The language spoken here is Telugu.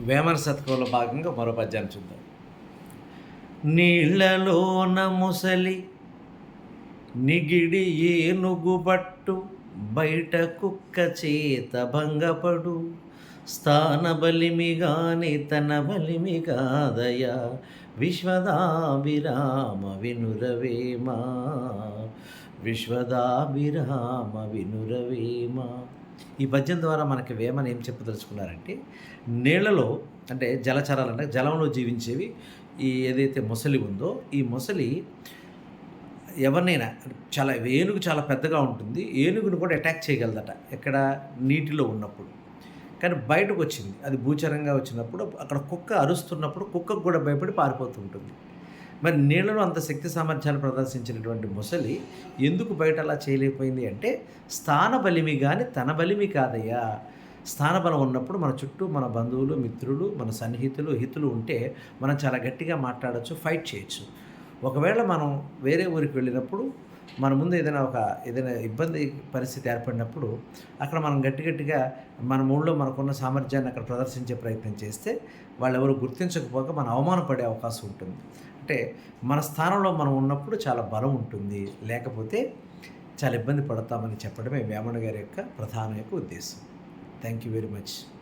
వేమన శతకంలో భాగంగా మరో పద్యాన్ని చూద్దాం. నీళ్ళలోన ముసలి నిగిడి ఏనుగు పట్టు బయట కుక్క చేత భంగపడు. స్థాన బలిమిగాని తన బలిమిగాదయ విశ్వదాభిరామ వినురవేమా. విశ్వదాభిరామ వినురవేమా. ఈ పద్యం ద్వారా మనకి వేమని ఏం చెప్పదలుచుకున్నారంటే నీళ్ళలో అంటే జలచరాలు అంటే జలంలో జీవించేవి ఈ ఏదైతే మొసలి ఉందో ఈ మొసలి ఎవరినైనా చాలా ఏనుగు చాలా పెద్దగా ఉంటుంది. ఏనుగును కూడా అటాక్ చేయగలదట ఎక్కడ? నీటిలో ఉన్నప్పుడు. కానీ బయటకు వచ్చింది. అది భూచరంగా వచ్చినప్పుడు అక్కడ కుక్క అరుస్తున్నప్పుడు కుక్కకు కూడా భయపడి పారిపోతుంటుంది మరి నీళ్ళలో అంత శక్తి సామర్థ్యాలు ప్రదర్శించినటువంటి ముసలి ఎందుకు బయట అలా చేయలేకపోయింది అంటే స్థాన బలిమి కానీ తన బలిమి కాదయ్యా. స్థానబలం ఉన్నప్పుడు మన చుట్టూ మన బంధువులు మిత్రులు మన సన్నిహితులు హితులు ఉంటే మనం చాలా గట్టిగా మాట్లాడచ్చు ఫైట్ చేయొచ్చు. ఒకవేళ మనం వేరే ఊరికి వెళ్ళినప్పుడు మన ముందు ఏదైనా ఒక ఏదైనా ఇబ్బంది పరిస్థితి ఏర్పడినప్పుడు అక్కడ మనం గట్టి గట్టిగా మన ఊళ్ళో మనకున్న సామర్థ్యాన్ని అక్కడ ప్రదర్శించే ప్రయత్నం చేస్తే వాళ్ళు ఎవరు గుర్తించకపోక మనం అవమానపడే అవకాశం ఉంటుంది. అంటే మన స్థానంలో మనం ఉన్నప్పుడు చాలా బలం ఉంటుంది. లేకపోతే చాలా ఇబ్బంది పడతామని చెప్పడమే వేమణ గారి యొక్క ప్రధాన యొక్క ఉద్దేశం. Thank you very much.